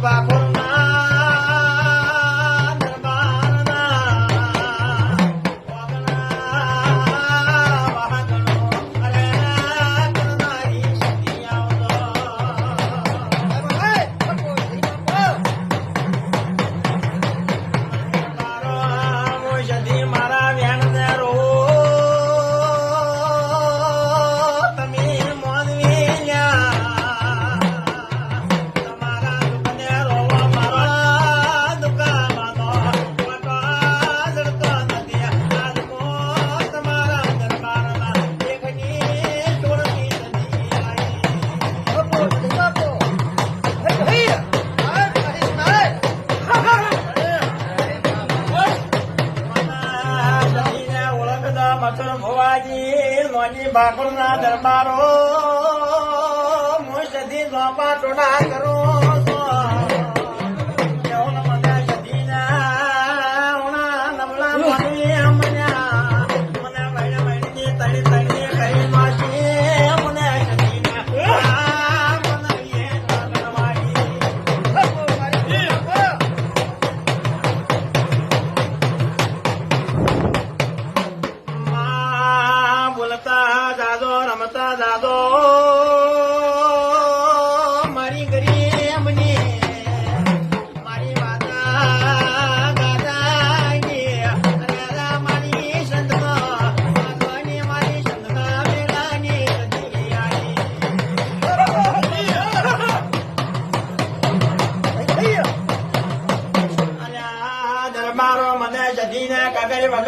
pa' Mathur ભુવાજી મોની બાકુળ ના દરબારો સધી ઝોપા ટોડા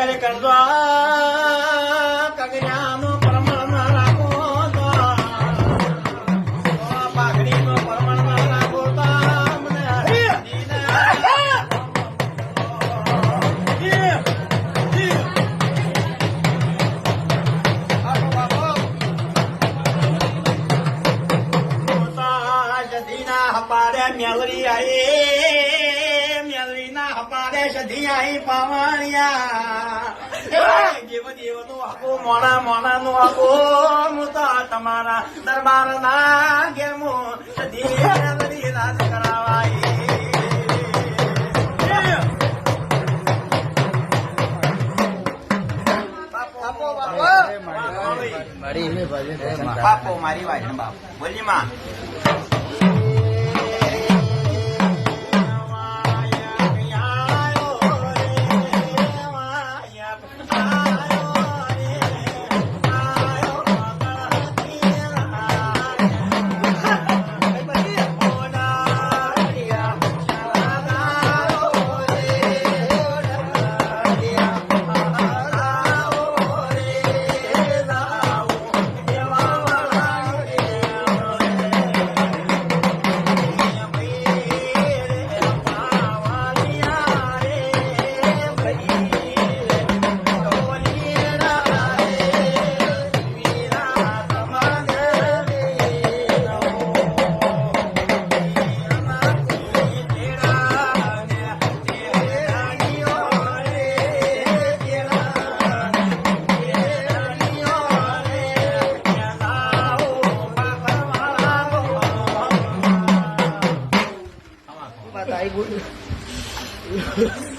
વગર કરજો. કગરિયાનું પ્રમાણ રાખો તો. પાઘડીનું પ્રમાણ રાખો તો. મેલરી આઈ. મેલરીના હપારે સધી આઈ જીવ જીવનું આપો મોણા નું આપો હું તો તમારા દરબાર ના ગેમો સધી રાજ બાપો બાપો મારી વાત બાપો. બોલી માં.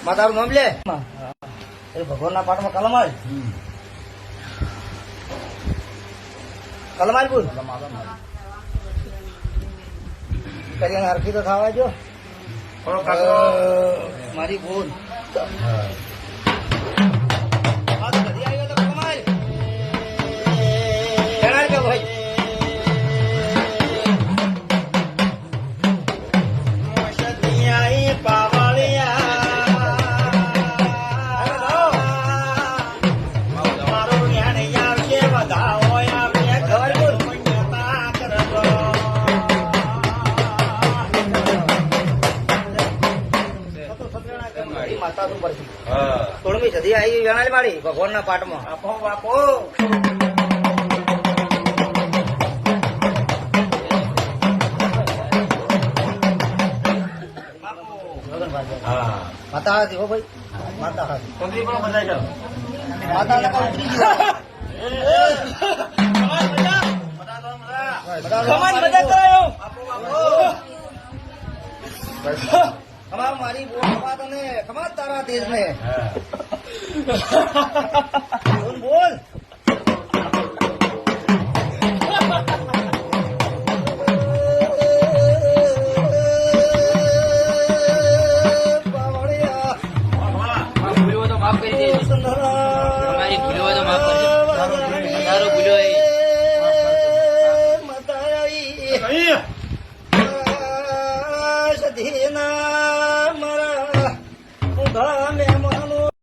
માતારું નામ લે. એ ભગવાનના પાઠમાં કલમ આવે કલમ આવી બોલ. કરીને હરખી તો ખાવા જો. મારી બોલ. સદી આવી વેણાલી મારી ભગવાનના પાઠમાં. આપો બાપો માતા હાથી હો ભાઈ. માતા હાથી. કોંગરી પણ બધાય છે માતા ને પણ ઉતરી ગયો. કરાયો. મારી બોલ ખમા તારા તેજ ને બોલ. બોલ માફ કરી દેજો. અમારી ભૂલ્યો હોય તો માફ કરજો. તારો ભૂલ્યો હોય.